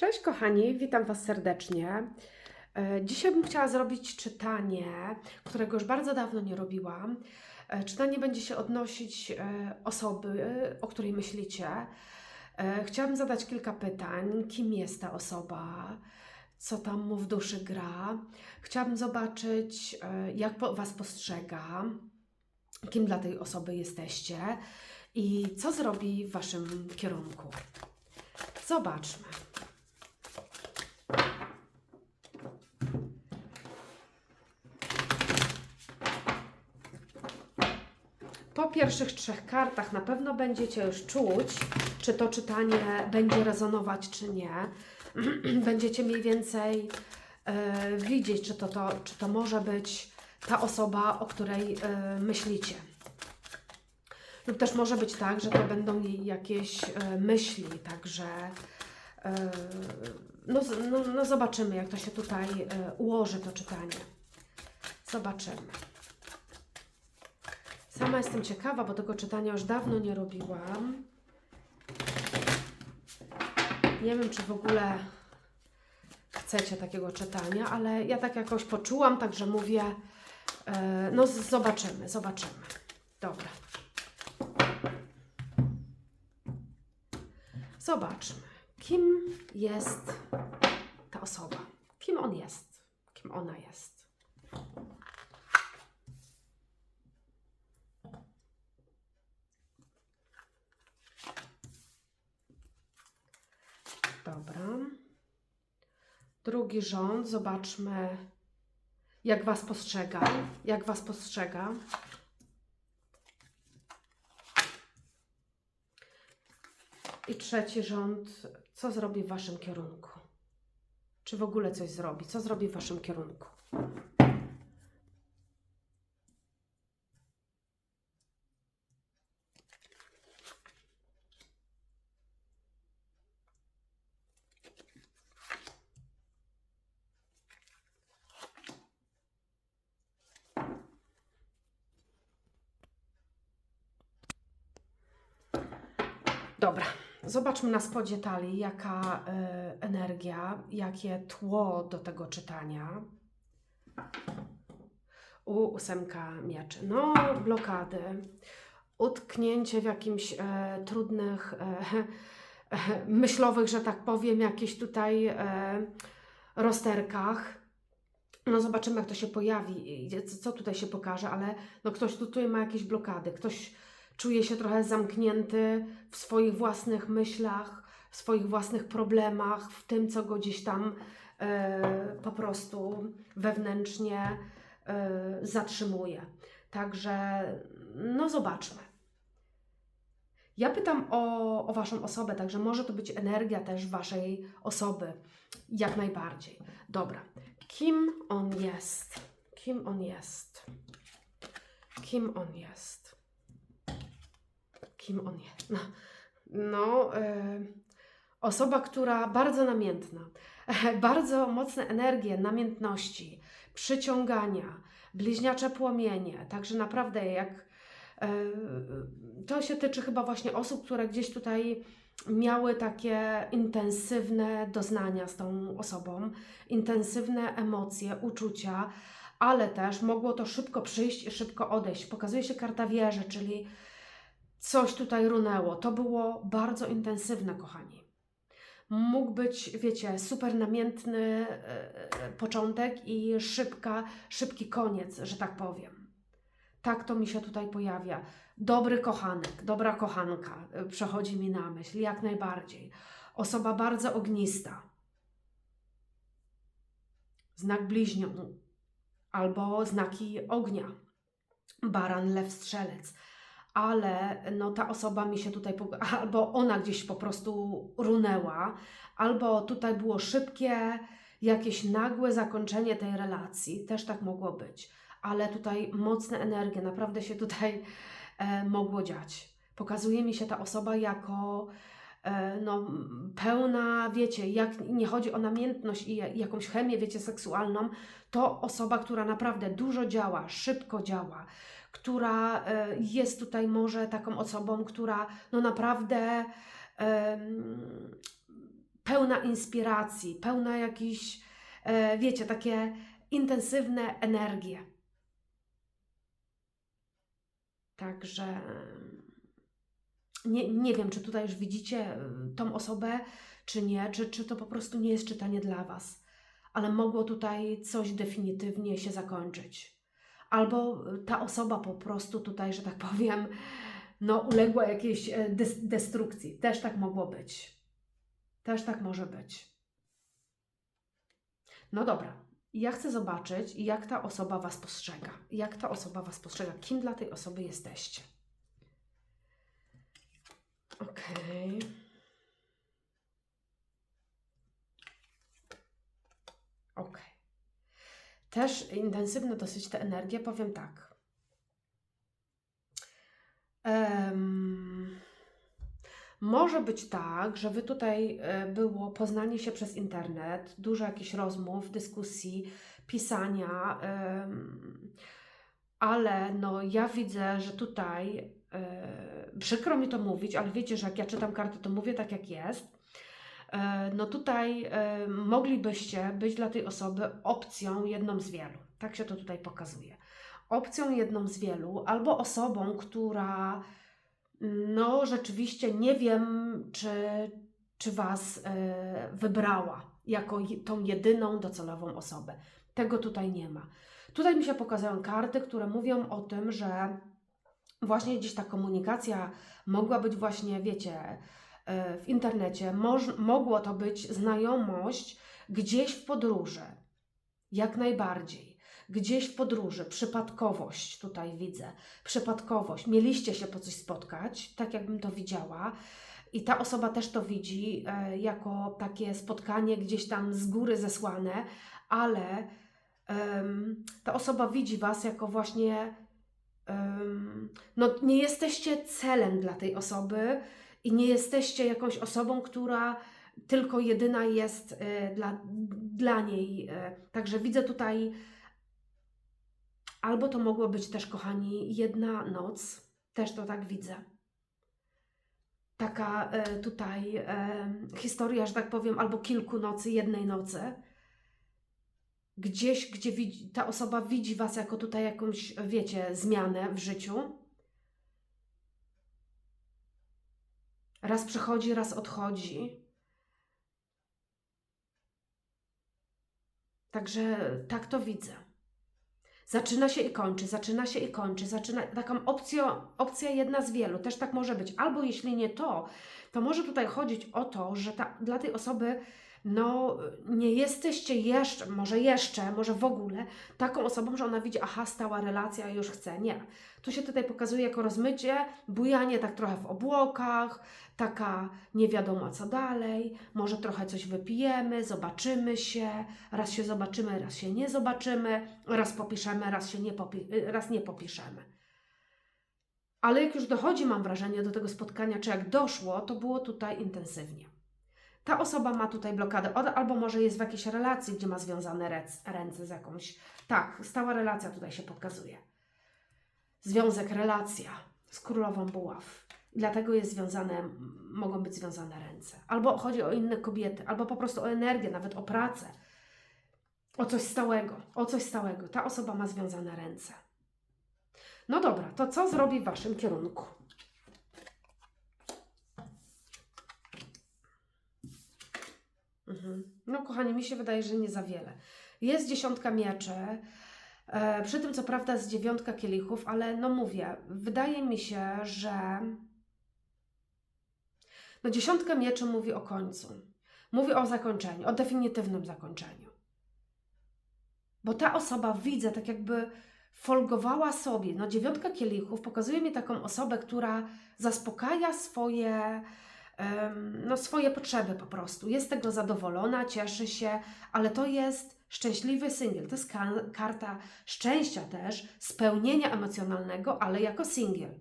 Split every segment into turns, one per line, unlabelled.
Cześć kochani, witam Was serdecznie. E, Dzisiaj bym chciała zrobić czytanie, którego już bardzo dawno nie robiłam. E, Czytanie będzie się odnosić e, osoby, o której myślicie. Chciałabym zadać kilka pytań. Kim jest ta osoba? Co tam mu w duszy gra? Chciałabym zobaczyć, jak Was postrzega, kim dla tej osoby jesteście i co zrobi w Waszym kierunku. Zobaczmy. Po pierwszych trzech kartach na pewno będziecie już czuć, czy to czytanie będzie rezonować, czy nie. Będziecie mniej więcej e, widzieć, czy to, to, czy to może być ta osoba, o której e, myślicie. Lub też może być tak, że to będą jej jakieś e, myśli, także e, no, no, no zobaczymy, jak to się tutaj e, ułoży to czytanie. Zobaczymy. Sama jestem ciekawa, bo tego czytania już dawno nie robiłam. Nie wiem, czy w ogóle chcecie takiego czytania, ale ja tak jakoś poczułam, także mówię, e, no zobaczymy, zobaczymy. Dobra. Zobaczmy, kim jest ta osoba. Kim on jest? Kim ona jest? Dobra. Drugi rząd, zobaczmy, jak Was postrzega. Jak Was postrzega. I trzeci rząd, co zrobi w Waszym kierunku? Czy w ogóle coś zrobi? Co zrobi w Waszym kierunku? Dobra, zobaczmy na spodzie talii, jaka y, energia, jakie tło do tego czytania. U ósemka mieczy. No, blokady, utknięcie w jakimś e, trudnych, e, myślowych, że tak powiem, jakichś tutaj e, rozterkach. No zobaczymy, jak to się pojawi, co tutaj się pokaże, ale no ktoś tutaj ma jakieś blokady, ktoś czuje się trochę zamknięty w swoich własnych myślach, w swoich własnych problemach, w tym, co go gdzieś tam e, po prostu wewnętrznie e, zatrzymuje. Także, no zobaczmy. Ja pytam o, o Waszą osobę, także może to być energia też Waszej osoby, jak najbardziej. Dobra, kim on jest? Kim on jest? Kim on jest? Kim on jest? No, no e, osoba, która bardzo namiętna, bardzo mocne energie namiętności, przyciągania, bliźniacze płomienie. Także naprawdę, jak e, to się tyczy chyba właśnie osób, które gdzieś tutaj miały takie intensywne doznania z tą osobą, intensywne emocje, uczucia, ale też mogło to szybko przyjść i szybko odejść. Pokazuje się karta wieży, czyli coś tutaj runęło. To było bardzo intensywne, kochani. Mógł być, wiecie, super namiętny e, e, początek i szybka, szybki koniec, że tak powiem. Tak to mi się tutaj pojawia. Dobry kochanek, dobra kochanka e, przechodzi mi na myśl, jak najbardziej. Osoba bardzo ognista. Znak bliźnią albo znaki ognia. Baran, lew, strzelec ale no ta osoba mi się tutaj, albo ona gdzieś po prostu runęła, albo tutaj było szybkie, jakieś nagłe zakończenie tej relacji, też tak mogło być, ale tutaj mocne energie, naprawdę się tutaj e, mogło dziać. Pokazuje mi się ta osoba jako no, m, pełna, wiecie, jak nie chodzi o namiętność i ja- jakąś chemię, wiecie, seksualną, to osoba, która naprawdę dużo działa, szybko działa, która e, jest tutaj może taką osobą, która no naprawdę pełna pełna inspiracji, pełna jakichś, e, wiecie, takie intensywne energie. Także nie, nie wiem, czy tutaj już widzicie y, tą osobę, czy nie, czy, czy to po prostu nie jest czytanie dla Was, ale mogło tutaj coś definitywnie się zakończyć. Albo ta osoba po prostu tutaj, że tak powiem, no, uległa jakiejś e, des- destrukcji. Też tak mogło być. Też tak może być. No dobra. Ja chcę zobaczyć, jak ta osoba Was postrzega. Jak ta osoba Was postrzega. Kim dla tej osoby jesteście. Okej. Okej. Też intensywne dosyć te energie, powiem tak. Em, może być tak, że Wy tutaj e, było poznanie się przez internet, dużo jakichś rozmów, dyskusji, pisania, em, ale no ja widzę, że tutaj e, przykro mi to mówić, ale wiecie, że jak ja czytam karty, to mówię tak jak jest. E, No tutaj e, moglibyście być dla tej osoby opcją jedną z wielu. Tak się to tutaj pokazuje. Opcją jedną z wielu, albo osobą, która no rzeczywiście nie wiem, czy, czy Was wybrała jako tą jedyną docelową osobę. Tego tutaj nie ma. Tutaj mi się pokazują karty, które mówią o tym, że właśnie gdzieś ta komunikacja mogła być właśnie, wiecie, e, w internecie, moż, mogło to być znajomość gdzieś w podróży, jak najbardziej. Gdzieś w podróży, przypadkowość tutaj widzę, przypadkowość. Mieliście się po coś spotkać, tak jakbym to widziała, i ta osoba też to widzi e, jako takie spotkanie gdzieś tam z góry zesłane, ale ta osoba widzi Was jako właśnie no nie jesteście celem dla tej osoby i nie jesteście jakąś osobą, która tylko jedyna jest e, dla, dla niej. e. Także widzę tutaj, albo to mogło być też, kochani, jedna noc, też to tak widzę. Taka e, tutaj historia, że tak powiem, albo kilku nocy, jednej nocy gdzieś, gdzie ta osoba widzi Was jako tutaj jakąś, wiecie, zmianę w życiu. Raz przychodzi, raz odchodzi. Także tak to widzę. Zaczyna się i kończy, zaczyna się i kończy, zaczyna taką opcją, opcja jedna z wielu, też tak może być. Albo jeśli nie to, to może tutaj chodzić o to, że ta, dla tej osoby no nie jesteście jeszcze, może jeszcze, może w ogóle taką osobą, że ona widzi, aha, stała relacja, już chce. Nie. Tu się tutaj pokazuje jako rozmycie, bujanie tak trochę w obłokach, taka nie wiadomo co dalej, może trochę coś wypijemy, zobaczymy się, raz się zobaczymy, raz się nie zobaczymy, raz popiszemy, raz się nie, popi- raz nie popiszemy. Ale jak już dochodzi, mam wrażenie, do tego spotkania, czy jak doszło, to było tutaj intensywnie. Ta osoba ma tutaj blokadę, albo może jest w jakiejś relacji, gdzie ma związane ręce z jakąś. Tak, stała relacja tutaj się pokazuje. Związek, relacja z królową buław. Dlatego jest związane, mogą być związane ręce. Albo chodzi o inne kobiety, albo po prostu o energię, nawet o pracę. O coś stałego, o coś stałego. Ta osoba ma związane ręce. No dobra, to co zrobi w Waszym kierunku? Mhm. No, kochani, mi się wydaje, że nie za wiele. Jest dziesiątka mieczy. E, przy tym, co prawda, jest dziewiątka kielichów, ale no mówię, wydaje mi się, że. No, dziesiątka mieczy mówi o końcu. Mówi o zakończeniu, o definitywnym zakończeniu. Bo ta osoba widzę, tak jakby folgowała sobie. No, dziewiątka kielichów pokazuje mi taką osobę, która zaspokaja swoje no, swoje potrzeby po prostu. Jest tego zadowolona, cieszy się, ale to jest szczęśliwy singiel. To jest ka- karta szczęścia też, spełnienia emocjonalnego, ale jako singiel.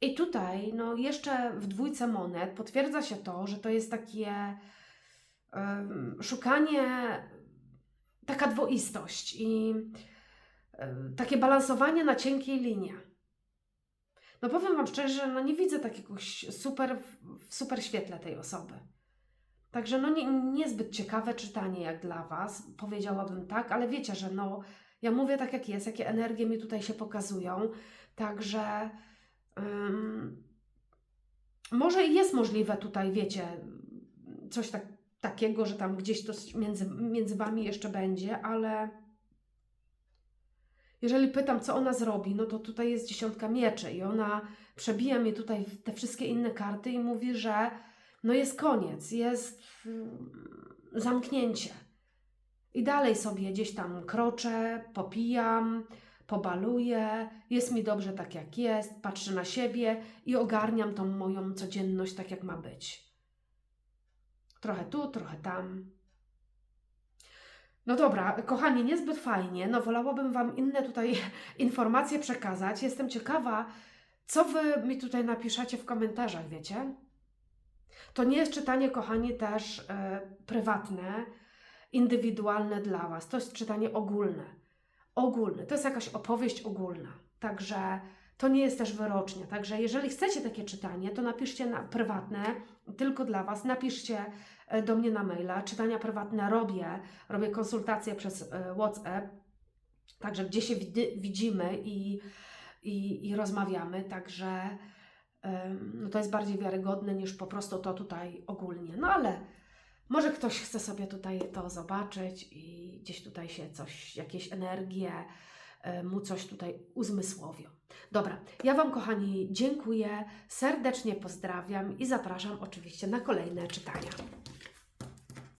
I tutaj, no jeszcze w dwójce monet potwierdza się to, że to jest takie em, szukanie, taka dwoistość i em, takie balansowanie na cienkiej linie. No powiem Wam szczerze, no nie widzę takiego super, w super świetle tej osoby. Także no nie, niezbyt ciekawe czytanie jak dla Was, powiedziałabym tak, ale wiecie, że no ja mówię tak jak jest, jakie energie mi tutaj się pokazują, także ym, może jest możliwe tutaj, wiecie, coś tak, takiego, że tam gdzieś to między, między Wami jeszcze będzie, ale jeżeli pytam, co ona zrobi, no to tutaj jest dziesiątka mieczy i ona przebija mi tutaj w te wszystkie inne karty i mówi, że no jest koniec, jest mm, zamknięcie. I dalej sobie gdzieś tam kroczę, popijam, pobaluję, jest mi dobrze tak jak jest, patrzę na siebie i ogarniam tą moją codzienność tak jak ma być. Trochę tu, trochę tam. No dobra, kochani, niezbyt fajnie. No wolałabym Wam inne tutaj informacje przekazać. Jestem ciekawa, co Wy mi tutaj napiszecie w komentarzach, wiecie? To nie jest czytanie, kochani, też e, prywatne, indywidualne dla Was. To jest czytanie ogólne. Ogólne. To jest jakaś opowieść ogólna. Także to nie jest też wyrocznia. Także jeżeli chcecie takie czytanie, to napiszcie na prywatne, tylko dla Was. Napiszcie e, do mnie na maila. Czytania prywatne robię. Robię konsultacje przez e, WhatsApp. Także gdzie się widzimy i, i, i rozmawiamy. Także no to jest bardziej wiarygodne niż po prostu to tutaj ogólnie. No ale może ktoś chce sobie tutaj to zobaczyć i gdzieś tutaj się coś, jakieś energie, mu coś tutaj uzmysłowią. Dobra, ja Wam kochani dziękuję, serdecznie pozdrawiam i zapraszam oczywiście na kolejne czytania.